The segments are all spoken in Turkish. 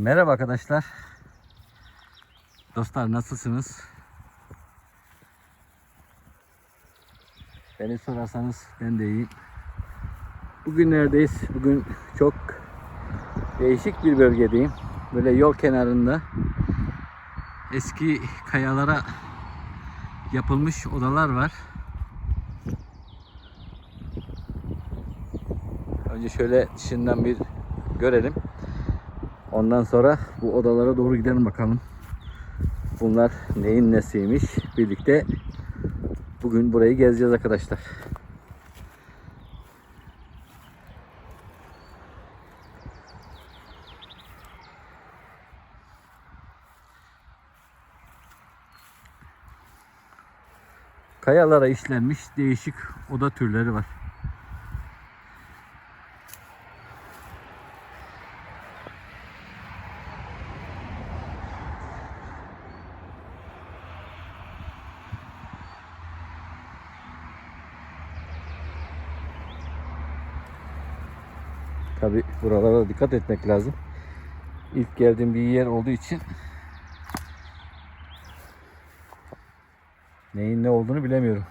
Merhaba arkadaşlar. Dostlar nasılsınız? Beni sorarsanız ben de iyiyim. Bugün neredeyiz? Bugün çok değişik bir bölgedeyim. Böyle yol kenarında eski kayalara yapılmış odalar var. Önce şöyle dışından bir görelim. Ondan sonra bu odalara doğru gidelim bakalım. Bunlar neyin nesiymiş? Birlikte bugün burayı gezeceğiz arkadaşlar. Kayalara işlenmiş değişik oda türleri var. Tabi buralara dikkat etmek lazım. İlk geldiğim bir yer olduğu için neyin ne olduğunu bilemiyorum.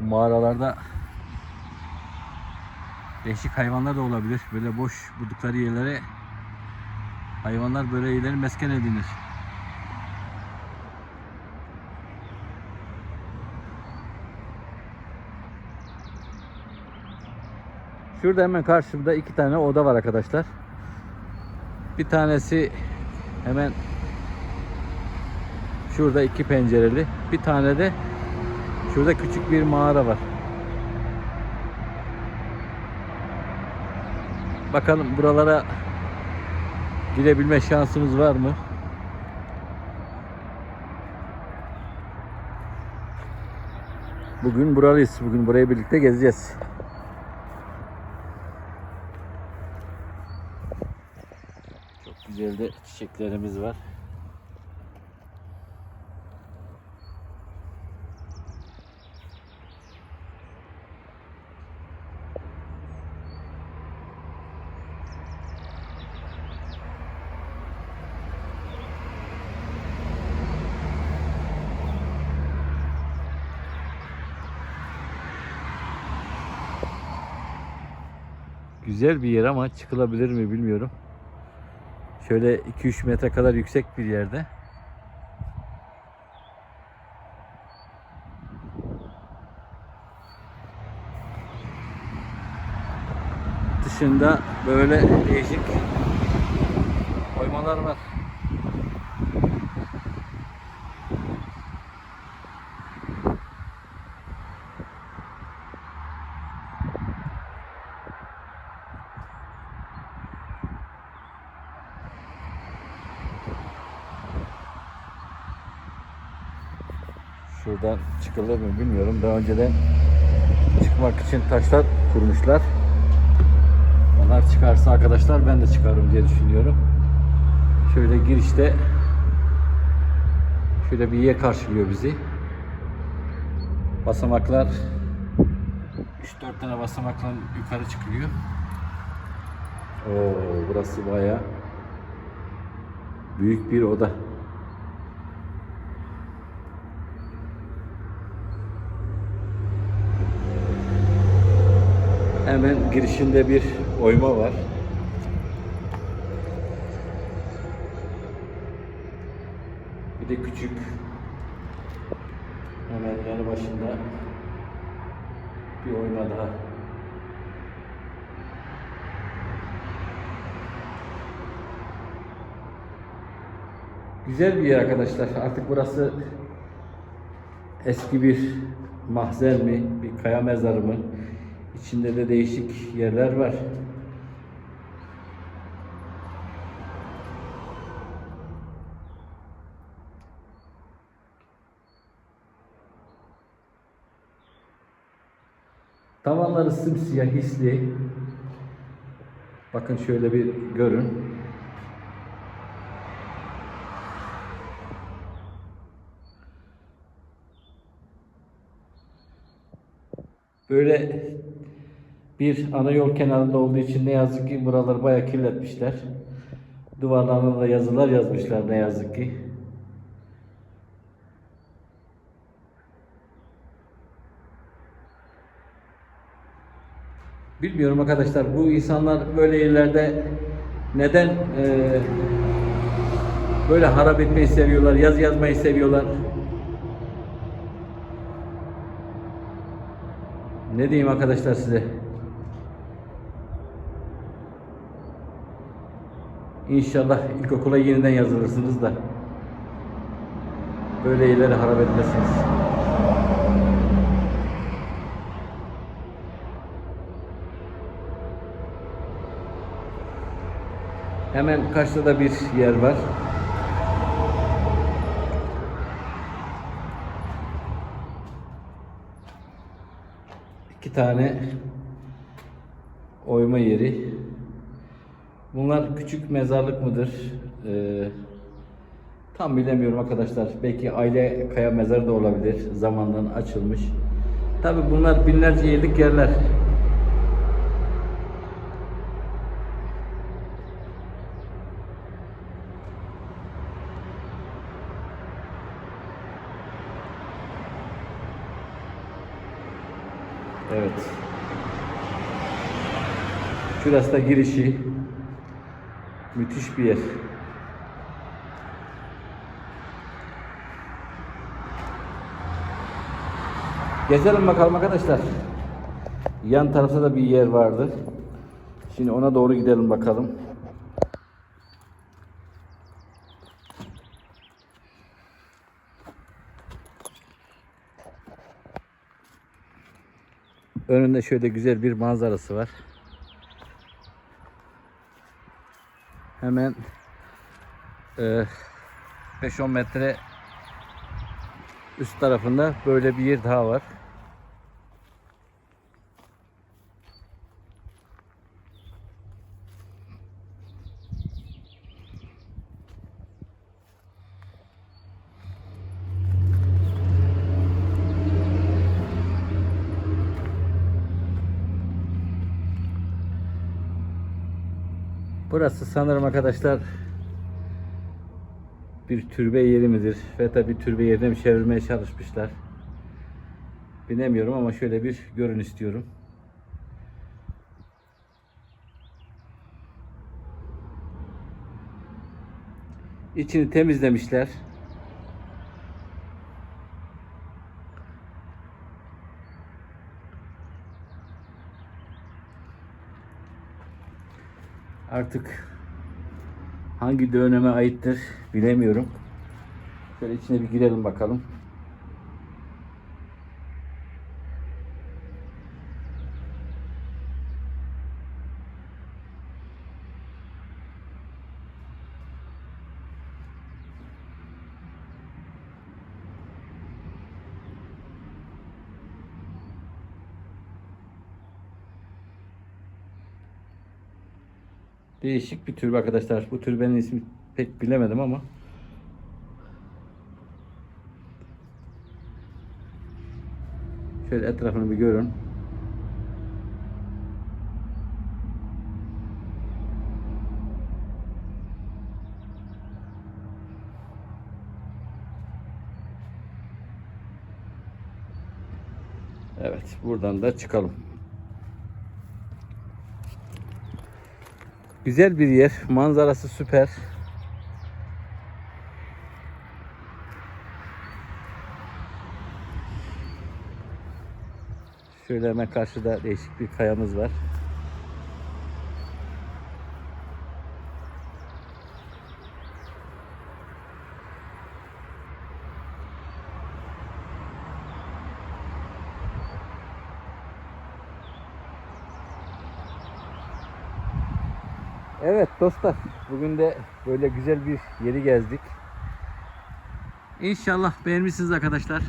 Bu mağaralarda değişik hayvanlar da olabilir. Böyle boş buldukları yerlere hayvanlar böyle yerleri mesken edinir. Şurada hemen karşımda iki tane oda var arkadaşlar. Bir tanesi hemen şurada iki pencereli. Bir tane de şurada küçük bir mağara var. Bakalım buralara girebilme şansımız var mı? Bugün buralıyız. Bugün burayı birlikte gezeceğiz. Çok güzel çiçeklerimiz var. Güzel bir yer ama çıkılabilir mi bilmiyorum. Şöyle 2-3 metre kadar yüksek bir yerde. Dışında böyle değişik oymalar var. Şuradan çıkılır mı bilmiyorum. Daha önceden çıkmak için taşlar kurmuşlar. Onlar çıkarsa arkadaşlar ben de çıkarım diye düşünüyorum. Şöyle girişte şöyle bir yer karşılıyor bizi. Basamaklar 3-4 tane basamakla yukarı çıkılıyor. Oo, burası bayağı büyük bir oda. Hemen girişinde bir oyma var. Bir de küçük hemen yanı başında bir oyma daha. Güzel bir yer arkadaşlar. Artık burası eski bir mahzen mi, bir kaya mezarı mı? İçinde de değişik yerler var. Tavanları simsiyah hisli. Bakın şöyle bir görün. Böyle bir ana yol kenarında olduğu için ne yazık ki buraları bayağı kirletmişler. Duvarlarına da yazılar yazmışlar ne yazık ki. Bilmiyorum arkadaşlar bu insanlar böyle yerlerde neden eee, böyle harap etmeyi seviyorlar, yazı yazmayı seviyorlar. Ne diyeyim arkadaşlar size? İnşallah ilkokula yeniden yazılırsınız da böyle yerleri harap etmezsiniz. Hemen karşıda da bir yer var. İki tane oyma yeri. Bunlar küçük mezarlık mıdır? Ee, tam bilemiyorum arkadaşlar. Belki aile kaya mezarı da olabilir. Zamandan açılmış. Tabi bunlar binlerce yıllık yerler. Evet. Şurası da girişi. Müthiş bir yer. Gezelim bakalım arkadaşlar. Yan tarafta da bir yer vardı. Şimdi ona doğru gidelim bakalım. Önünde şöyle güzel bir manzarası var. Hemen e, 5-10 metre üst tarafında böyle bir yer daha var. Burası sanırım arkadaşlar bir türbe yeri midir? Ve tabi türbe yerine mi çevirmeye çalışmışlar. Bilemiyorum ama şöyle bir görün istiyorum. İçini temizlemişler. Artık hangi döneme aittir bilemiyorum. Şöyle içine bir girelim bakalım. Değişik bir türbe arkadaşlar. Bu türbenin ismi pek bilemedim ama. Şöyle etrafını bir görün. Evet, buradan da çıkalım. Güzel bir yer. Manzarası süper. Şöyle hemen karşıda değişik bir kayamız var. Evet dostlar, bugün de böyle güzel bir yeri gezdik. İnşallah beğenmişsiniz arkadaşlar.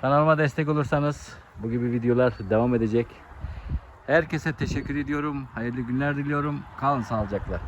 Kanalıma destek olursanız bu gibi videolar devam edecek. Herkese teşekkür ediyorum. Hayırlı günler diliyorum. Kalın sağlıcakla.